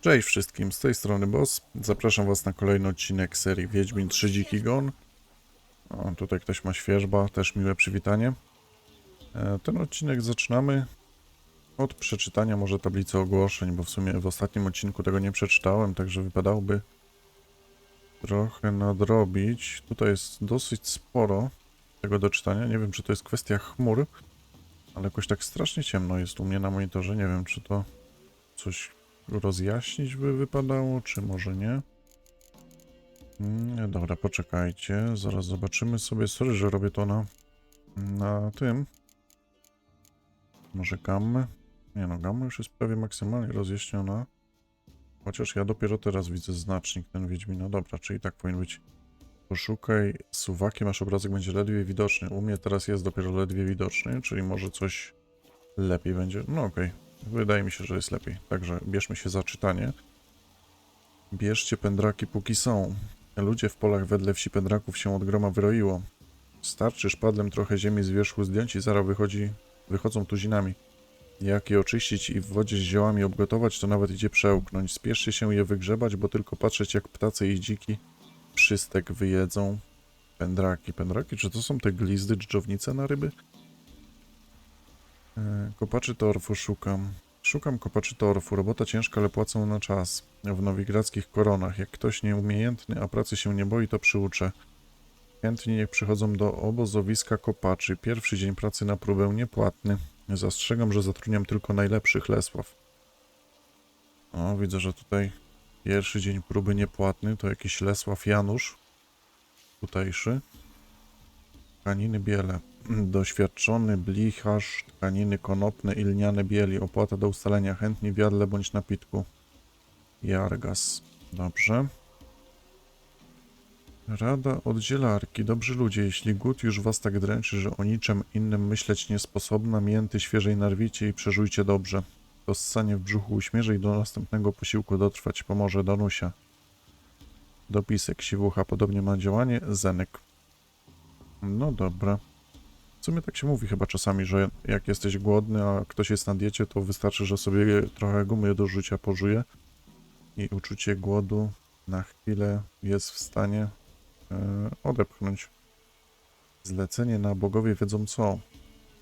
Cześć wszystkim, z tej strony Boss. Zapraszam Was na kolejny odcinek serii Wiedźmin 3 Dziki Gon. O, tutaj ktoś ma świeżba, też miłe przywitanie. E, ten odcinek zaczynamy od przeczytania może tablicy ogłoszeń, bo w sumie w ostatnim odcinku tego nie przeczytałem, także wypadałoby trochę nadrobić. Tutaj jest dosyć sporo tego do czytania. Nie wiem, czy to jest kwestia chmur, ale jakoś tak strasznie ciemno jest u mnie na monitorze. Nie wiem, czy to coś rozjaśnić by wypadało, czy może nie? Nie, dobra, poczekajcie. Zaraz zobaczymy sobie. Sorry, że robię to na, na tym. Może gammę? Nie no, gamma już jest prawie maksymalnie rozjaśniona. Chociaż ja dopiero teraz widzę znacznik ten Wiedźmina. Dobra, czyli tak powinien być. Poszukaj suwaki, masz obrazek będzie ledwie widoczny. U mnie teraz jest dopiero ledwie widoczny, czyli może coś lepiej będzie. No okej, wydaje mi się, że jest lepiej. Także bierzmy się za czytanie. Bierzcie pędraki póki są. Ludzie w polach wedle wsi pędraków się od groma wyroiło. Starczy szpadlem trochę ziemi z wierzchu zdjąć i zaraz wychodzi, wychodzą tuzinami. Jak je oczyścić i w wodzie z ziołami obgotować, to nawet idzie przełknąć. Spieszcie się je wygrzebać, bo tylko patrzeć jak ptacy i dziki przystek wyjedzą. Pędraki, pędraki, czy to są te glizdy, dżdżownice na ryby? E, Kopaczy torfu szukam. Szukam kopaczy torfu. Robota ciężka, ale płacą na czas. W nowigradzkich koronach. Jak ktoś nieumiejętny, a pracy się nie boi, to przyuczę. Chętni niech przychodzą do obozowiska kopaczy. Pierwszy dzień pracy na próbę niepłatny. Zastrzegam, że zatrudniam tylko najlepszych Lesław. O, widzę, że tutaj pierwszy dzień próby niepłatny to jakiś Lesław Janusz. Tutejszy. Tkaniny biele. Doświadczony blicharz, tkaniny konopne i lniane bieli. Opłata do ustalenia. Chętni w jadle bądź napitku. Jargas. Dobrze. Rada od zielarki. Dobrzy ludzie, jeśli głód już was tak dręczy, że o niczym innym myśleć niesposobna, mięty świeżej narwicie i przeżujcie dobrze. To ssanie w brzuchu uśmierzy i do następnego posiłku dotrwać pomoże Danusia. Dopisek siwucha podobnie ma działanie. Zenek. No dobra. W sumie tak się mówi chyba czasami, że jak jesteś głodny, a ktoś jest na diecie, to wystarczy, że sobie trochę gumy do rzucia pożuje i uczucie głodu na chwilę jest w stanie e, odepchnąć. Zlecenie na bogowie wiedzą co.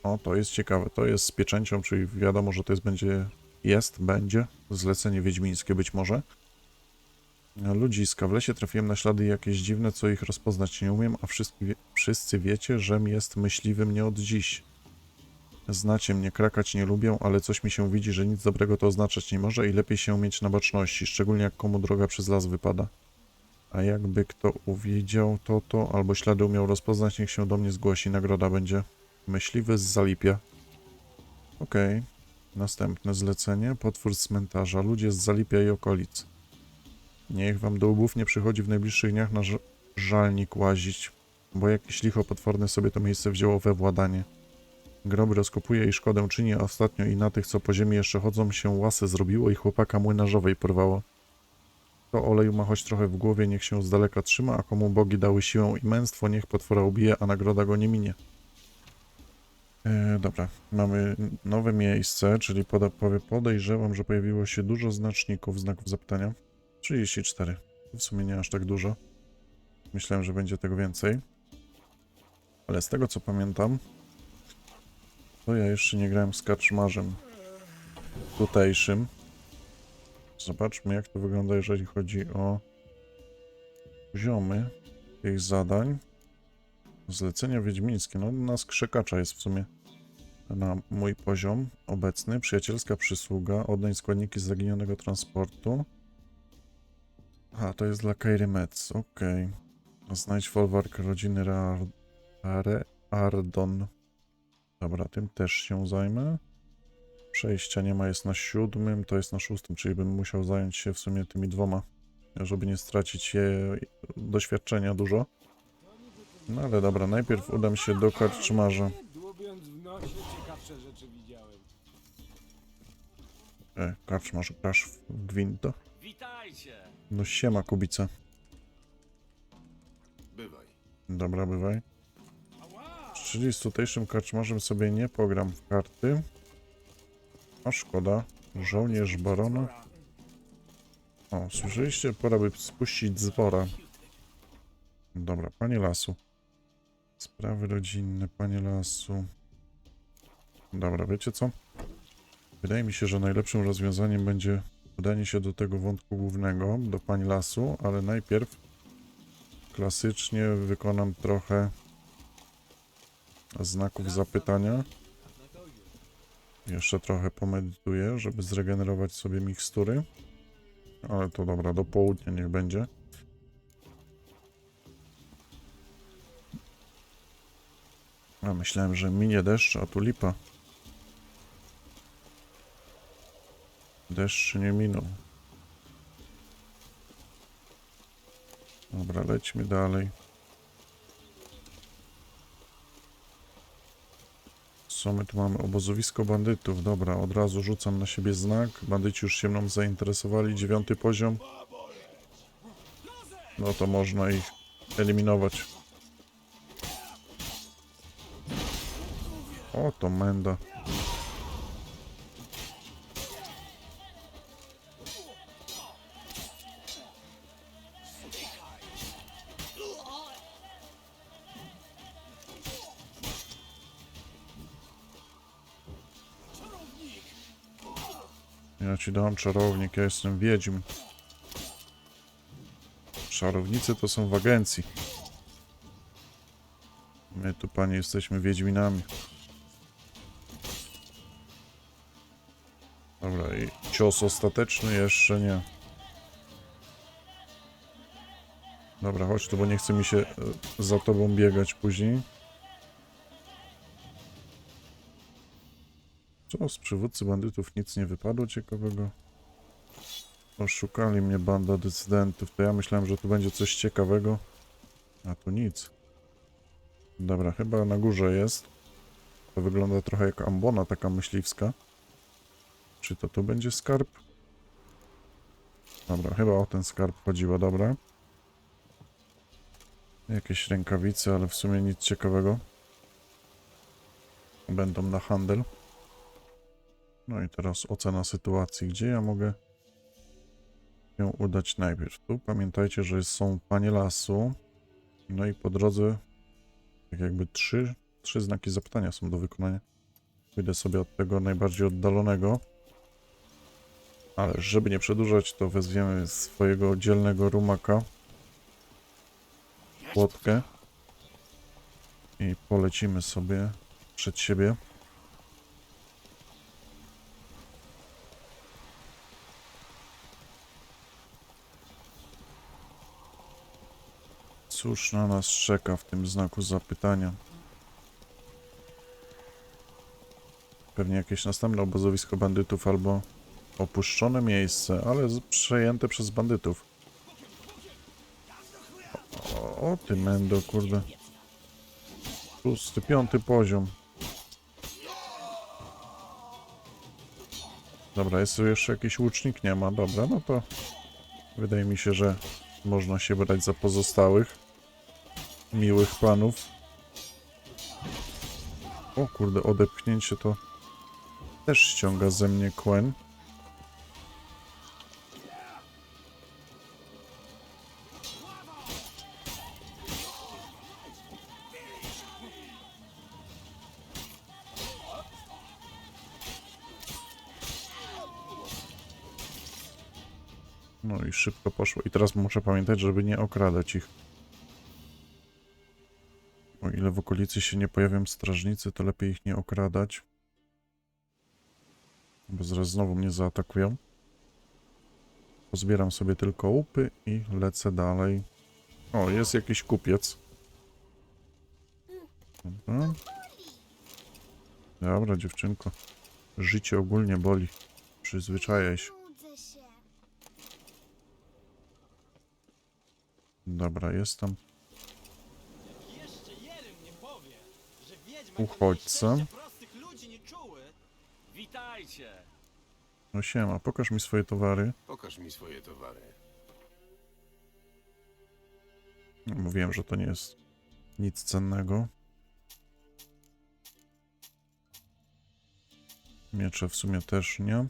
O, to jest ciekawe. To jest z pieczęcią, czyli wiadomo, że to jest będzie, jest, będzie zlecenie wiedźmińskie być może. Ludziska. W lesie trafiłem na ślady jakieś dziwne, co ich rozpoznać nie umiem, a wszyscy, wszyscy wiecie, żem jest myśliwym nie od dziś. Znacie mnie, krakać nie lubię, ale coś mi się widzi, że nic dobrego to oznaczać nie może i lepiej się mieć na baczności, szczególnie jak komu droga przez las wypada. A jakby kto uwidział to, to, albo ślady umiał rozpoznać, niech się do mnie zgłosi, nagroda będzie. Myśliwy z Zalipia. Okej. Następne zlecenie. Potwór z cmentarza. Ludzie z Zalipia i okolic. Niech wam do łbów nie przychodzi w najbliższych dniach na żalnik łazić, bo jakieś licho potworne sobie to miejsce wzięło we władanie. Groby rozkopuje i szkodę czyni, a ostatnio i na tych, co po ziemi jeszcze chodzą, się łasę zrobiło i chłopaka młynarzowej porwało. To oleju ma choć trochę w głowie, niech się z daleka trzyma, a komu bogi dały siłę i męstwo, niech potwora ubije, a nagroda go nie minie. E, dobra, mamy nowe miejsce, czyli podejrzewam, że pojawiło się dużo znaczników, znaków zapytania. 34. W sumie nie aż tak dużo. Myślałem, że będzie tego więcej. Ale z tego co pamiętam, to ja jeszcze nie grałem z kaczmarzem tutejszym. Zobaczmy jak to wygląda, jeżeli chodzi o poziomy tych zadań. Zlecenia wiedźmińskie. No, na skrzekacza jest w sumie na mój poziom obecny. Przyjacielska przysługa. Oddań składniki z zaginionego transportu. A, to jest dla Kairy Metz. Okej. Znajdź folwark rodziny Ra Ardon. Dobra, tym też się zajmę. Przejścia nie ma, jest na siódmym, to jest na szóstym, czyli bym musiał zająć się w sumie tymi dwoma, żeby nie stracić je doświadczenia dużo. No ale dobra, najpierw udam się do karczmarza. E, karczmarz, grasz w Gwinto? Witajcie! No siema, Kubica. Bywaj. Dobra, bywaj. Czyli z tutejszym karczmarzem sobie nie pogram w karty. A szkoda. Żołnierz barona. O, słyszeliście? Pora by spuścić z wora. Dobra, panie lasu. Sprawy rodzinne, panie lasu. Dobra, wiecie co? Wydaje mi się, że najlepszym rozwiązaniem będzie udanie się do tego wątku głównego, do pani lasu, ale najpierw klasycznie wykonam trochę znaków zapytania. Jeszcze trochę pomedytuję, żeby zregenerować sobie mikstury. Ale to dobra, do południa niech będzie. A myślałem, że minie deszcz, a tu lipa. Deszcz nie minął. Dobra, lećmy dalej. Co my tu mamy? Obozowisko bandytów. Dobra, od razu rzucam na siebie znak. Bandyci już się mną zainteresowali. Dziewiąty poziom. No to można ich eliminować. O, to menda. Czarownik, ja jestem wiedźm. Czarownicy to są w agencji. My tu, panie, jesteśmy wiedźminami. Dobra, i cios ostateczny jeszcze nie. Dobra, chodź tu, bo nie chce mi się e, za tobą biegać później. Co, z przywódcy bandytów nic nie wypadło ciekawego? Oszukali mnie banda decydentów, to ja myślałem, że tu będzie coś ciekawego. A tu nic. Dobra, chyba na górze jest. To wygląda trochę jak ambona taka myśliwska. Czy to tu będzie skarb? Dobra, chyba o ten skarb chodziło, dobra. Jakieś rękawice, ale w sumie nic ciekawego. Będą na handel. No i teraz ocena sytuacji. Gdzie ja mogę się udać najpierw? Tu pamiętajcie, że są panie lasu. No i po drodze tak jakby trzy, trzy znaki zapytania są do wykonania. Pójdę sobie od tego najbardziej oddalonego. Ale żeby nie przedłużać, to wezwiemy swojego dzielnego rumaka. Płotkę. I polecimy sobie przed siebie. Cóż na nas czeka w tym znaku zapytania? Pewnie jakieś następne obozowisko bandytów albo opuszczone miejsce, ale przejęte przez bandytów. O, o ty mendo, kurde. Szósty, piąty poziom. Dobra, jest tu jeszcze jakiś łucznik? Nie ma. Dobra, no to wydaje mi się, że można się brać za pozostałych miłych panów. O kurde, odepchnięcie to też ściąga ze mnie kłen. No i szybko poszło. I teraz muszę pamiętać, żeby nie okradać ich. W okolicy się nie pojawią strażnicy, to lepiej ich nie okradać. Bo zaraz znowu mnie zaatakują. Pozbieram sobie tylko łupy i lecę dalej. O, jest jakiś kupiec. Dobra. Dobra, dziewczynko. Życie ogólnie boli. Przyzwyczajaj się. Dobra, jest tam Jeszcze jeden nie powie, że wiedźma Uchodźca. to nie szczęście prostych ludzi nie czuły. Witajcie! No siema, pokaż mi swoje towary. Pokaż mi swoje towary. Mówiłem, że to nie jest nic cennego. Miecze w sumie też nie.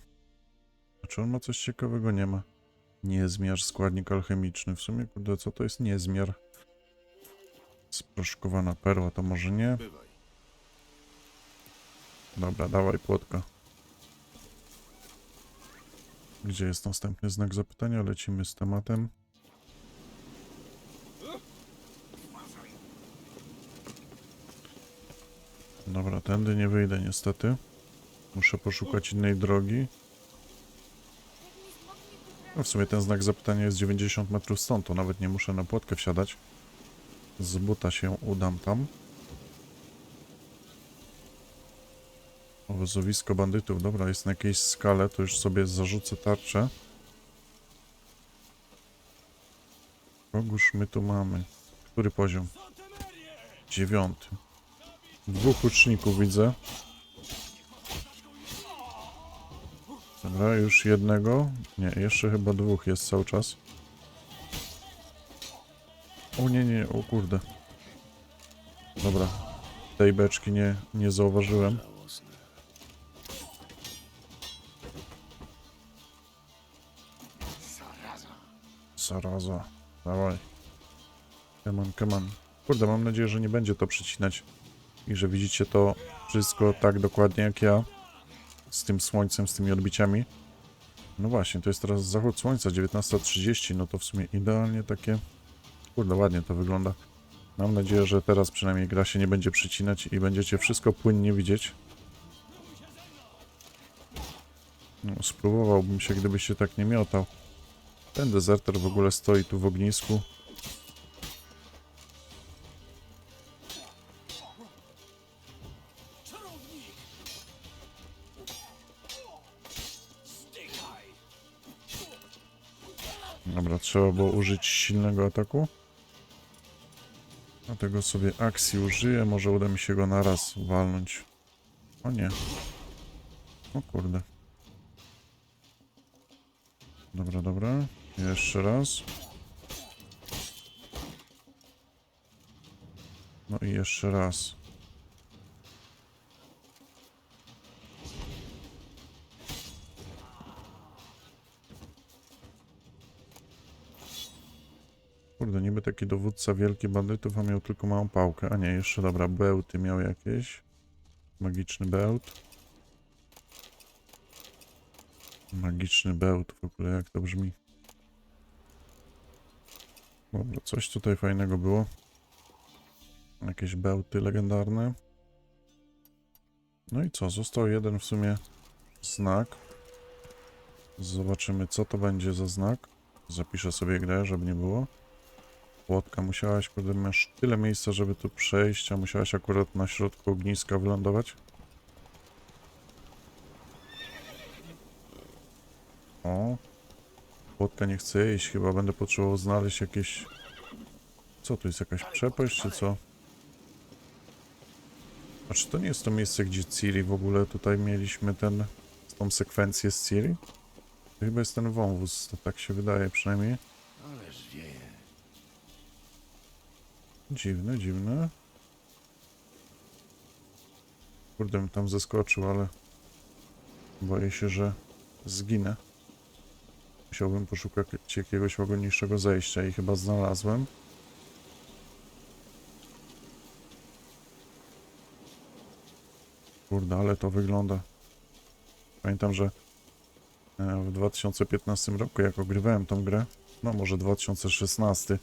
A czy on ma coś ciekawego? Nie ma. Niezmiar, składnik alchemiczny. W sumie, kurde, co to jest niezmiar? Sproszkowana perła, to może nie? Bywaj. Dobra, dawaj płotka. Gdzie jest następny znak zapytania? Lecimy z tematem. Dobra, tędy nie wyjdę niestety. Muszę poszukać innej drogi. No w sumie ten znak zapytania jest 90 metrów stąd, to nawet nie muszę na płotkę wsiadać. Z buta się udam tam. Obozowisko bandytów. Dobra, jest na jakiejś skale, to już sobie zarzucę tarczę. Kogóż my tu mamy? Który poziom? Dziewiąty. Dwóch łuczników widzę. Dobra, już jednego. Nie, jeszcze chyba dwóch jest cały czas. O nie, nie, o kurde. Dobra. Tej beczki nie, nie zauważyłem. Zaraza. Dawaj. Come on, come on. Kurde, mam nadzieję, że nie będzie to przecinać. I że widzicie to wszystko tak dokładnie jak ja. Z tym słońcem, z tymi odbiciami. No właśnie, to jest teraz zachód słońca, 19.30. No to w sumie idealnie takie... Kurde, ładnie to wygląda. Mam nadzieję, że teraz przynajmniej gra się nie będzie przycinać i będziecie wszystko płynnie widzieć. No, spróbowałbym się, gdyby się tak nie miotał. Ten dezerter w ogóle stoi tu w ognisku. Dobra, trzeba było użyć silnego ataku. Dlatego sobie akcji użyję. Może uda mi się go naraz walnąć. O nie. O kurde. Jeszcze raz. No i jeszcze raz. Kurde, niby taki dowódca wielki bandytów, a miał tylko małą pałkę. A nie, jeszcze dobra, bełty miał jakieś. Magiczny bełt. Magiczny bełt w ogóle, jak to brzmi. Dobra, coś tutaj fajnego było. Jakieś bełty legendarne. No i co? Został jeden w sumie znak. Zobaczymy, co to będzie za znak. Zapiszę sobie grę, żeby nie było. Płotka, musiałaś, kurde, masz tyle miejsca, żeby tu przejść, a musiałaś akurat na środku ogniska wylądować. O. Płotka nie chce iść, chyba będę potrzebował znaleźć jakieś... Co tu jest, jakaś przepaść, czy co? A czy to nie jest to miejsce, gdzie Ciri w ogóle tutaj mieliśmy ten... tą sekwencję z Ciri? To chyba jest ten wąwóz, to tak się wydaje przynajmniej. Ależ wieje. Dziwne, dziwne. Kurde, bym tam zeskoczył, ale boję się, że zginę. Musiałbym poszukać jakiegoś łagodniejszego zejścia i chyba znalazłem. Kurde, ale to wygląda. Pamiętam, że e, w 2015 roku, jak ogrywałem tą grę, no może 2016,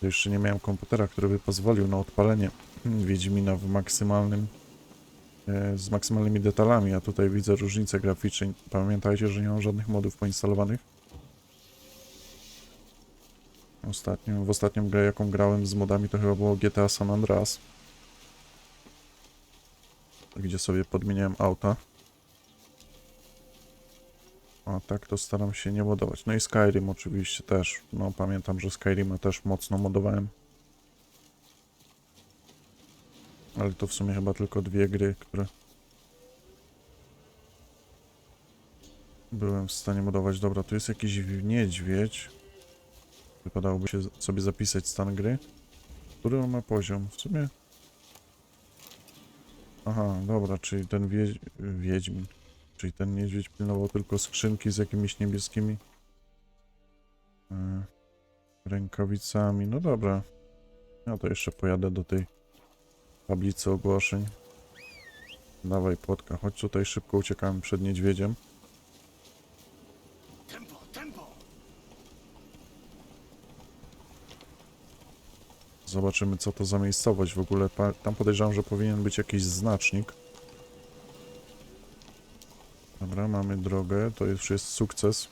to jeszcze nie miałem komputera, który by pozwolił na odpalenie Wiedźmina w maksymalnym z maksymalnymi detalami, a tutaj widzę różnice graficzne. Pamiętajcie, że nie mam żadnych modów poinstalowanych. Ostatnio, w ostatnią grę, jaką grałem z modami, to chyba było GTA San Andreas. Gdzie sobie podmieniałem auta. A tak to staram się nie modować. No i Skyrim oczywiście też. No pamiętam, że Skyrima też mocno modowałem. Ale to w sumie chyba tylko dwie gry, które byłem w stanie modować. Dobra, tu jest jakiś niedźwiedź. Wypadałoby się sobie zapisać stan gry. Który on ma poziom? W sumie... Aha, dobra, czyli ten wiedź... Wiedźmin. Czyli ten niedźwiedź pilnował tylko skrzynki z jakimiś niebieskimi E, rękawicami. No dobra. Ja to jeszcze pojadę do tej tablicy ogłoszeń. Dawaj płotka, chodź tutaj szybko uciekamy przed niedźwiedziem. Tempo, tempo! Zobaczymy co to za miejscowość w ogóle. Tam podejrzewam, że powinien być jakiś znacznik. Dobra, mamy drogę, to już jest sukces.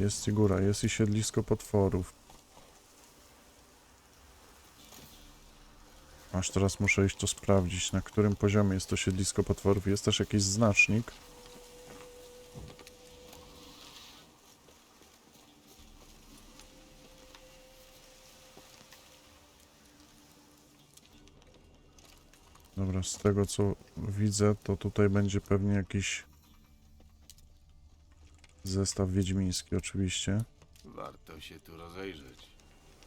Jest i góra, jest i siedlisko potworów. Aż teraz muszę iść to sprawdzić, na którym poziomie jest to siedlisko potworów. Jest też jakiś znacznik. Dobra, z tego co widzę, to tutaj będzie pewnie jakiś zestaw wiedźmiński oczywiście. Warto się tu rozejrzeć.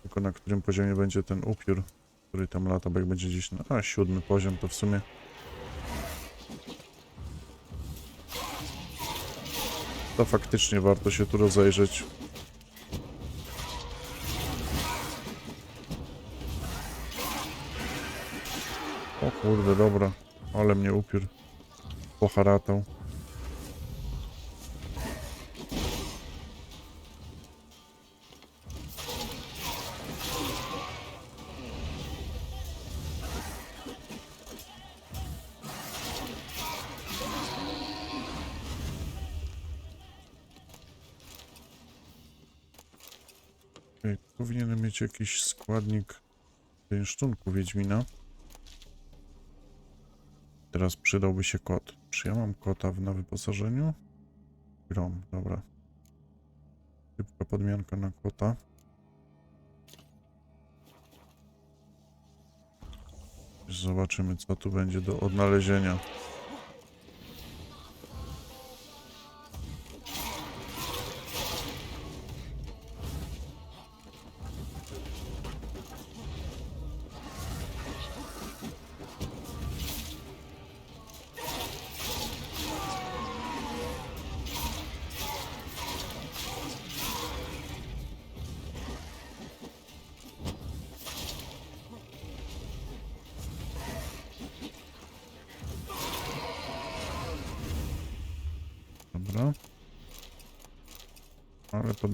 Tylko na którym poziomie będzie ten upiór, który tam lata, bo jak będzie gdzieś na a, siódmy poziom, to w sumie... To faktycznie warto się tu rozejrzeć. O kurde, dobra. Ale mnie upiór poharatał. Mieć jakiś składnik rynsztunku Wiedźmina. Teraz przydałby się kot. Czy ja mam kota na wyposażeniu? Grom, dobra. Szybka podmianka na kota. Zobaczymy, co tu będzie do odnalezienia.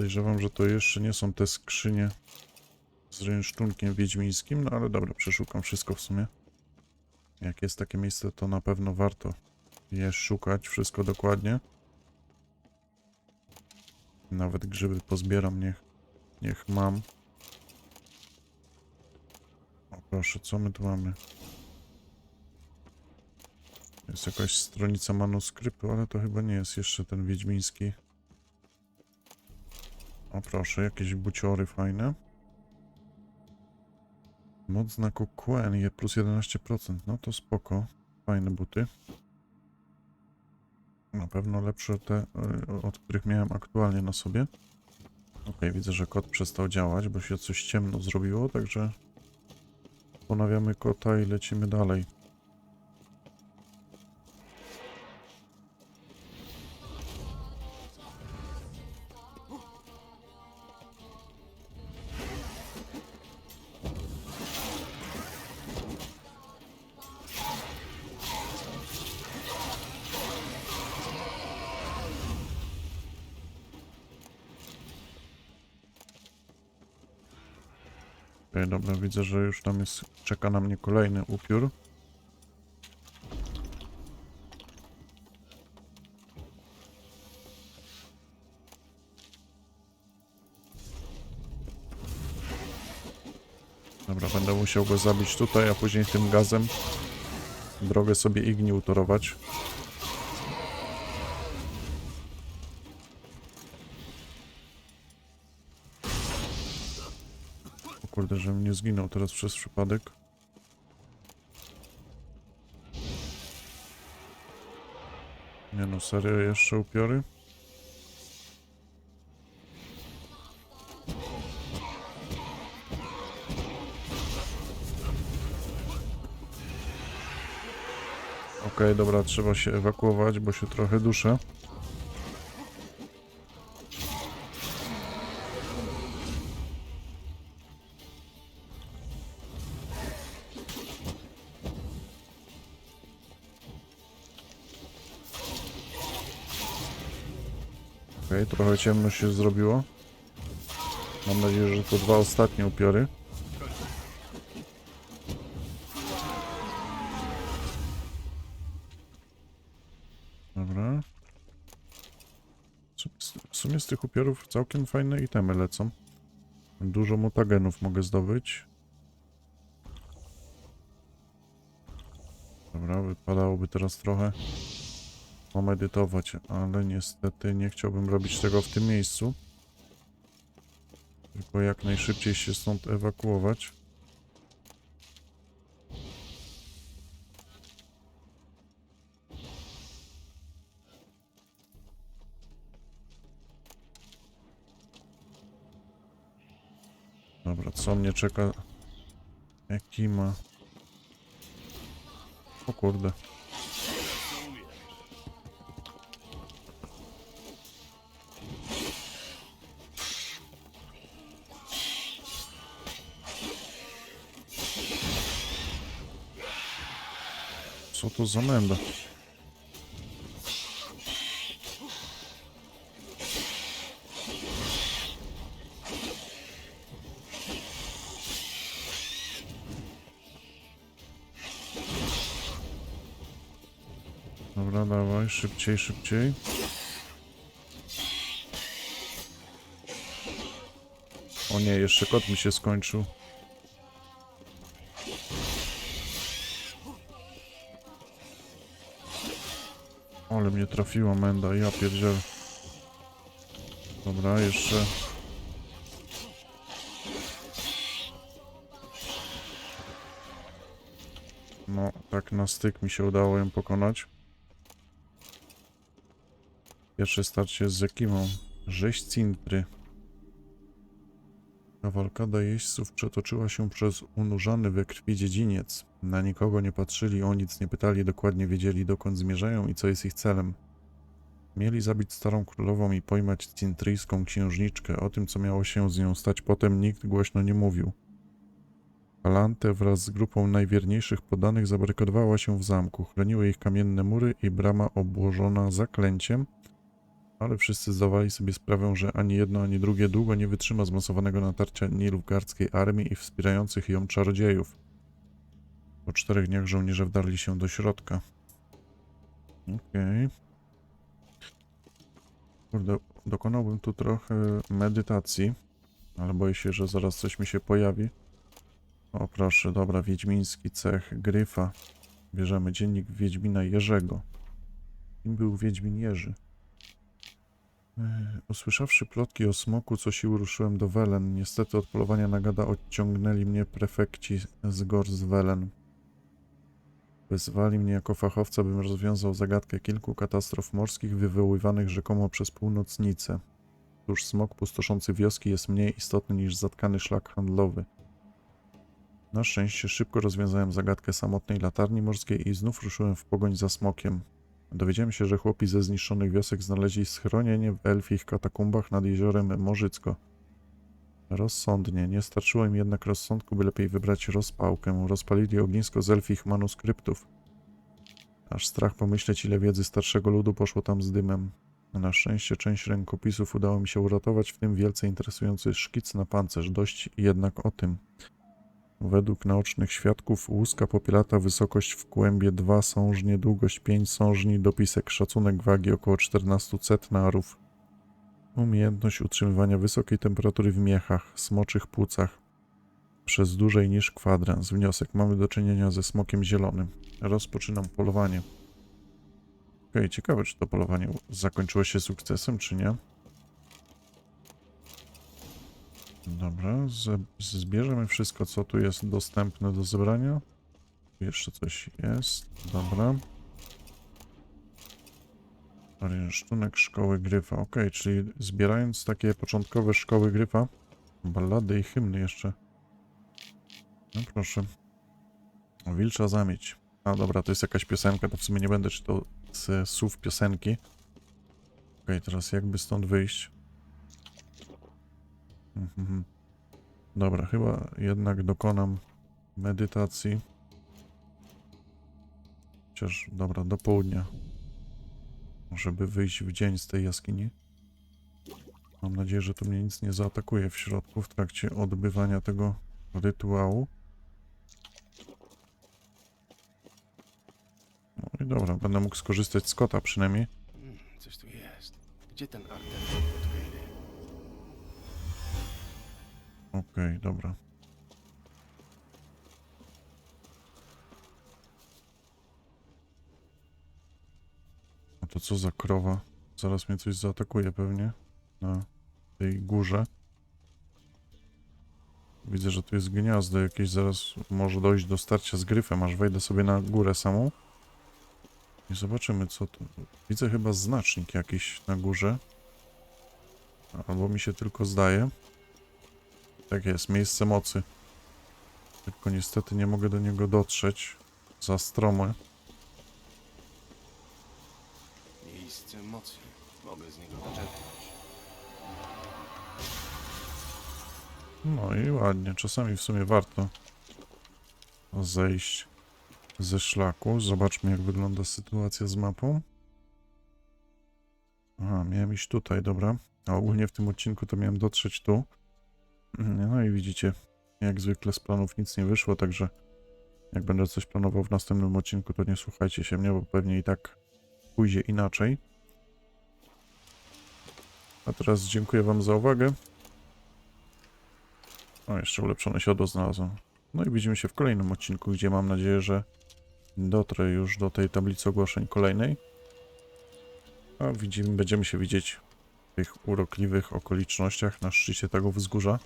Podejrzewam, że to jeszcze nie są te skrzynie z rynsztunkiem wiedźmińskim, no ale dobra, przeszukam wszystko w sumie. Jak jest takie miejsce, to na pewno warto je szukać, wszystko dokładnie. Nawet grzyby pozbieram, niech, niech mam. O proszę, co my tu mamy? Jest jakaś stronica manuskryptu, ale to chyba nie jest jeszcze ten wiedźmiński. O proszę, jakieś buciory fajne. Moc znaku Quen je plus 11%. No to spoko. Fajne buty. Na pewno lepsze te, y, od których miałem aktualnie na sobie. Ok, widzę, że kod przestał działać, bo się coś ciemno zrobiło, także ponawiamy kota i lecimy dalej. Okej, dobra, widzę, że już tam jest, czeka na mnie kolejny upiór. Dobra, będę musiał go zabić tutaj, a później tym gazem drogę sobie igni utorować. Kurde, żebym nie zginął teraz przez przypadek. Nie no, serio, jeszcze upiory? Okej, dobra, trzeba się ewakuować, bo się trochę duszę. Ciemno się zrobiło. Mam nadzieję, że to dwa ostatnie upiory. Dobra. W sumie- z tych upiorów całkiem fajne itemy lecą. Dużo mutagenów mogę zdobyć. Dobra, wypadałoby teraz trochę pomedytować, ale niestety nie chciałbym robić tego w tym miejscu. Tylko jak najszybciej się stąd ewakuować. Dobra, co mnie czeka? Jaki ma? O kurde. Co to za menda? Dobra, dawaj, szybciej, szybciej. O nie, jeszcze kot mi się skończył. Mnie trafiła menda, ja pierdzielę. Dobra, jeszcze... No, tak na styk mi się udało ją pokonać. Pierwsze starcie z Zekimą. Rzeź Cintry. Kawalkada jeźdźców przetoczyła się przez unurzany we krwi dziedziniec. Na nikogo nie patrzyli, o nic nie pytali, dokładnie wiedzieli dokąd zmierzają i co jest ich celem. Mieli zabić starą królową i pojmać cintryjską księżniczkę. O tym, co miało się z nią stać potem, nikt głośno nie mówił. Palante wraz z grupą najwierniejszych podanych zabarykadowała się w zamku. Chroniły ich kamienne mury i brama obłożona zaklęciem, ale wszyscy zdawali sobie sprawę, że ani jedno, ani drugie długo nie wytrzyma zmasowanego natarcia nilfgaardzkiej armii i wspierających ją czarodziejów. Po czterech dniach żołnierze wdarli się do środka. Okej. Kurde, dokonałbym tu trochę medytacji, ale boję się, że zaraz coś mi się pojawi. O proszę, dobra, wiedźmiński cech Gryfa. Bierzemy dziennik Wiedźmina Jerzego. Kim był Wiedźmin Jerzy? E, Usłyszawszy plotki o smoku, co sił ruszyłem do Welen. Niestety od polowania na gada odciągnęli mnie prefekci z gór z Welen. Wezwali mnie jako fachowca, bym rozwiązał zagadkę kilku katastrof morskich wywoływanych rzekomo przez północnicę. Cóż, smok pustoszący wioski jest mniej istotny niż zatkany szlak handlowy. Na szczęście szybko rozwiązałem zagadkę samotnej latarni morskiej i znów ruszyłem w pogoń za smokiem. Dowiedziałem się, że chłopi ze zniszczonych wiosek znaleźli schronienie w elfich katakumbach nad jeziorem Morzycko. Rozsądnie, nie starczyło im jednak rozsądku, by lepiej wybrać rozpałkę. Rozpalili ognisko z elfich manuskryptów. Aż strach pomyśleć, ile wiedzy starszego ludu poszło tam z dymem. Na szczęście część rękopisów udało mi się uratować, w tym wielce interesujący szkic na pancerz. Dość jednak o tym. Według naocznych świadków łuska popielata wysokość w kłębie 2 sążnie, długość 5 sążni, dopisek szacunek wagi około 14 centnarów. Umiejętność utrzymywania wysokiej temperatury w miechach, smoczych płucach przez dłużej niż kwadrans. Wniosek. Mamy do czynienia ze smokiem zielonym. Rozpoczynam polowanie. Okej, ciekawe czy to polowanie zakończyło się sukcesem, czy nie. Dobra, ze- zbierzemy wszystko, co tu jest dostępne do zebrania. Tu jeszcze coś jest. Dobra. Rynsztunek szkoły gryfa. Ok, czyli zbierając takie początkowe szkoły gryfa, ballady i hymny jeszcze. No proszę. Wilcza zamieć. A dobra, to jest jakaś piosenka, to w sumie nie będę czytał słów piosenki. Okej, teraz jakby stąd wyjść? Mhm. Dobra, chyba jednak dokonam medytacji. Chociaż, dobra, do południa. Żeby wyjść w dzień z tej jaskini. Mam nadzieję, że tu mnie nic nie zaatakuje w środku w trakcie odbywania tego rytuału. No i dobra, będę mógł skorzystać z kota przynajmniej. Hmm, coś tu jest. Gdzie ten artefakt Okej, dobra. A to co za krowa? Zaraz mnie coś zaatakuje pewnie. Na tej górze. Widzę, że tu jest gniazdo jakieś. Zaraz może dojść do starcia z gryfem, aż wejdę sobie na górę samą. I zobaczymy co tu. Widzę chyba znacznik jakiś na górze. Albo mi się tylko zdaje. Tak jest, miejsce mocy. Tylko niestety nie mogę do niego dotrzeć. Za strome. Miejsce mocy. Mogę z niego zaczerpnąć. No i ładnie. Czasami w sumie warto zejść ze szlaku. Zobaczmy jak wygląda sytuacja z mapą. Aha, miałem iść tutaj, dobra. A ogólnie w tym odcinku to miałem dotrzeć tu. No i widzicie, jak zwykle z planów nic nie wyszło, także jak będę coś planował w następnym odcinku, to nie słuchajcie się mnie, bo pewnie i tak pójdzie inaczej. A teraz dziękuję Wam za uwagę. O, jeszcze ulepszone siodło znalazłem. No i widzimy się w kolejnym odcinku, gdzie mam nadzieję, że dotrę już do tej tablicy ogłoszeń kolejnej. A widzimy, będziemy się widzieć w tych urokliwych okolicznościach na szczycie tego wzgórza.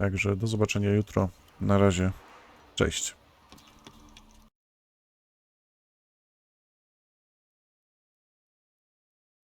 Także do zobaczenia jutro. Na razie. Cześć.